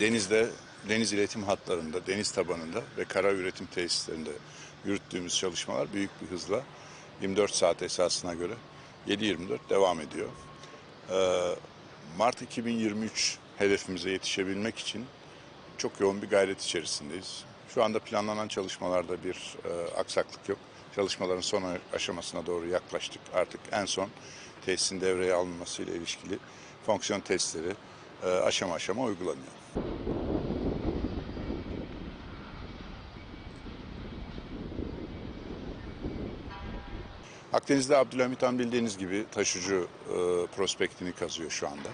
denizde, deniz iletim hatlarında, deniz tabanında ve kara üretim tesislerinde yürüttüğümüz çalışmalar büyük bir hızla 24 saat esasına göre 7-24 devam ediyor. Ee, Mart 2023 hedefimize yetişebilmek için çok yoğun bir gayret içerisindeyiz. Şu anda planlanan çalışmalarda bir e, aksaklık yok. Çalışmaların son aşamasına doğru yaklaştık. Artık en son tesisin devreye alınması ile ilişkili fonksiyon testleri e, aşama aşama uygulanıyor. Akdeniz'de Abdülhamit Han bildiğiniz gibi taşucu e, prospektini kazıyor şu anda.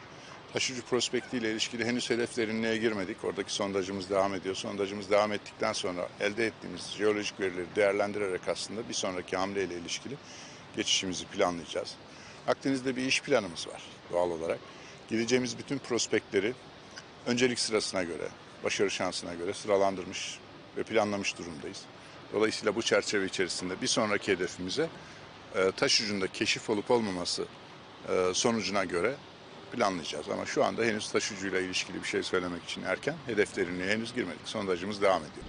Taşucu prospekti ilişkili henüz hedef derinliğe girmedik. Oradaki sondajımız devam ediyor. Sondajımız devam ettikten sonra elde ettiğimiz jeolojik verileri değerlendirerek aslında bir sonraki hamle ile ilişkili geçişimizi planlayacağız. Akdeniz'de bir iş planımız var doğal olarak. Gideceğimiz bütün prospektleri öncelik sırasına göre, başarı şansına göre sıralandırmış ve planlamış durumdayız. Dolayısıyla bu çerçeve içerisinde bir sonraki hedefimize taş ucunda keşif olup olmaması e, sonucuna göre planlayacağız. Ama şu anda henüz taş ucuyla ilişkili bir şey söylemek için erken. Hedeflerine henüz girmedik. Sondajımız devam ediyor.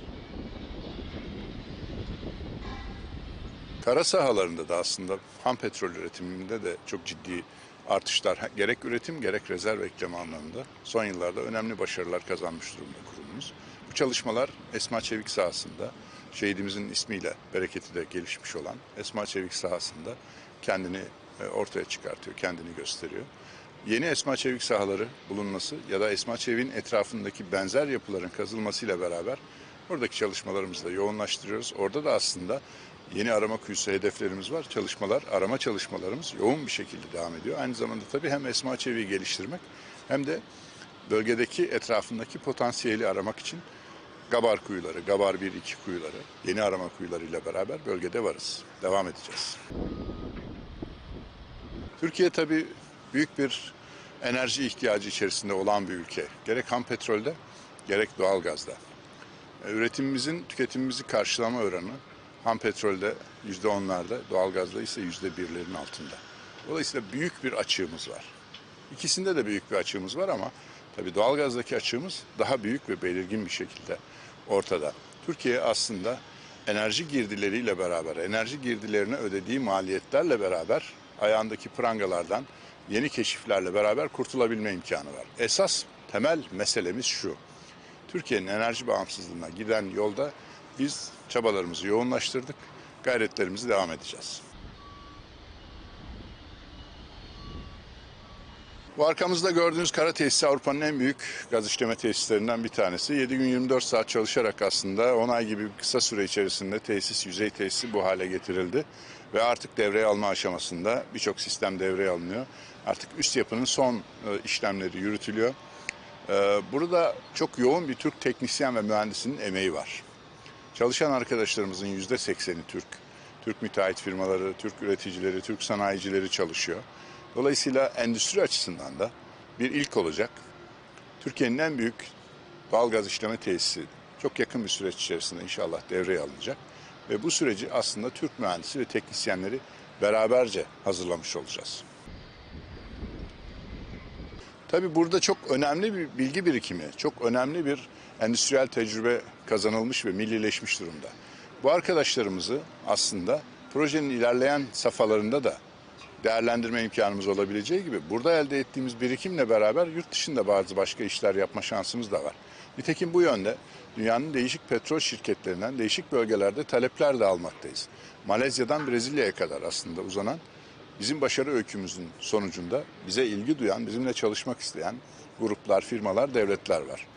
Kara sahalarında da aslında ham petrol üretiminde de çok ciddi artışlar gerek üretim gerek rezerv ekleme anlamında son yıllarda önemli başarılar kazanmış durumda kurumumuz. Bu çalışmalar Esma Çevik sahasında şehidimizin ismiyle bereketi de gelişmiş olan Esma Çevik sahasında kendini e, ortaya çıkartıyor, kendini gösteriyor. Yeni Esma Çevik sahaları bulunması ya da Esma Çevik'in etrafındaki benzer yapıların kazılmasıyla beraber oradaki çalışmalarımızı da yoğunlaştırıyoruz. Orada da aslında yeni arama kuyusu hedeflerimiz var. Çalışmalar, arama çalışmalarımız yoğun bir şekilde devam ediyor. Aynı zamanda tabii hem Esma Çevik'i geliştirmek hem de bölgedeki etrafındaki potansiyeli aramak için Gabar kuyuları, Gabar 1-2 kuyuları, yeni arama kuyularıyla beraber bölgede varız. Devam edeceğiz. Türkiye tabii büyük bir enerji ihtiyacı içerisinde olan bir ülke. Gerek ham petrolde gerek doğalgazda. E, Üretimimizin tüketimimizi karşılama oranı ham petrolde yüzde onlarda, doğalgazda ise yüzde birlerin altında. Dolayısıyla büyük bir açığımız var. İkisinde de büyük bir açığımız var ama tabii doğalgazdaki açığımız daha büyük ve belirgin bir şekilde ortada. Türkiye aslında enerji girdileriyle beraber, enerji girdilerine ödediği maliyetlerle beraber ayağındaki prangalardan yeni keşiflerle beraber kurtulabilme imkanı var. Esas temel meselemiz şu. Türkiye'nin enerji bağımsızlığına giden yolda biz çabalarımızı yoğunlaştırdık. Gayretlerimizi devam edeceğiz. Bu arkamızda gördüğünüz kara tesisi Avrupa'nın en büyük gaz işleme tesislerinden bir tanesi. 7 gün 24 saat çalışarak aslında 10 ay gibi kısa süre içerisinde tesis, yüzey tesisi bu hale getirildi. Ve artık devreye alma aşamasında birçok sistem devreye alınıyor. Artık üst yapının son e, işlemleri yürütülüyor. E, Burada çok yoğun bir Türk teknisyen ve mühendisinin emeği var. Çalışan arkadaşlarımızın yüzde sekseni Türk. Türk müteahhit firmaları, Türk üreticileri, Türk sanayicileri çalışıyor. Dolayısıyla endüstri açısından da bir ilk olacak. Türkiye'nin en büyük doğalgaz işleme tesisi çok yakın bir süreç içerisinde inşallah devreye alınacak. Ve bu süreci aslında Türk mühendisi ve teknisyenleri beraberce hazırlamış olacağız. Tabii burada çok önemli bir bilgi birikimi, çok önemli bir endüstriyel tecrübe kazanılmış ve millileşmiş durumda. Bu arkadaşlarımızı aslında projenin ilerleyen safhalarında da değerlendirme imkanımız olabileceği gibi burada elde ettiğimiz birikimle beraber yurt dışında bazı başka işler yapma şansımız da var. Nitekim bu yönde dünyanın değişik petrol şirketlerinden değişik bölgelerde talepler de almaktayız. Malezya'dan Brezilya'ya kadar aslında uzanan bizim başarı öykümüzün sonucunda bize ilgi duyan, bizimle çalışmak isteyen gruplar, firmalar, devletler var.